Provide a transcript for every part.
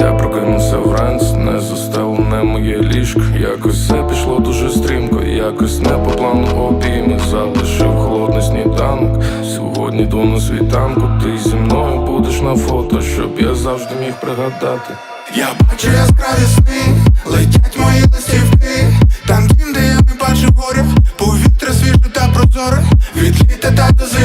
Я прокинувся вранці, не застелене моє ліжко. Якось все пішло дуже стрімко, якось не по плану. Обійми Залишив холодний сніданок. Сьогодні йду на світанку, ти зі мною будеш на фото, щоб я завжди міг пригадати. Я бачу яскраві сни, летять мої листівки. Там дім, де я не бачу горя Повітря свіже та прозоре. Від літа та до зими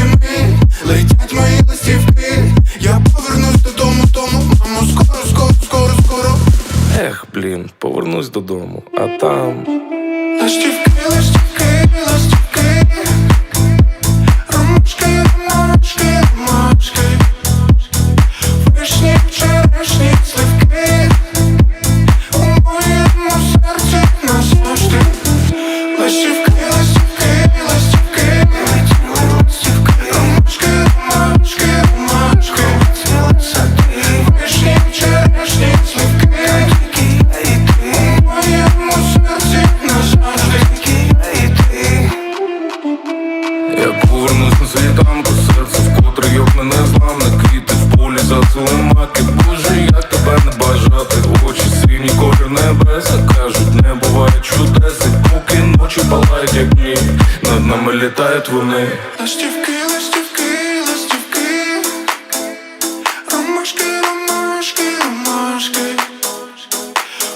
блін, повернусь додому, а там Листівки, листівки, листівки Ромашки, ромашки, сливки. У моєму серці назавжди Листівки, йопне незламне Квіти в полі зацілуй маки Боже, як тебе не бажати. Очі сині колір небеса Кажуть, не буває чудес І поки ночі палають, як дні Над нами літають вони. Ластівки, ластівки, ластівки Ромашки, ромашки, ромашки.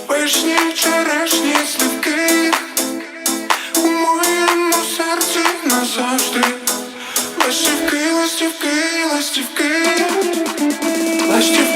Вишні, черешні, сливки У моєму серці назавжди. Ластівки, ластівки, ластівки.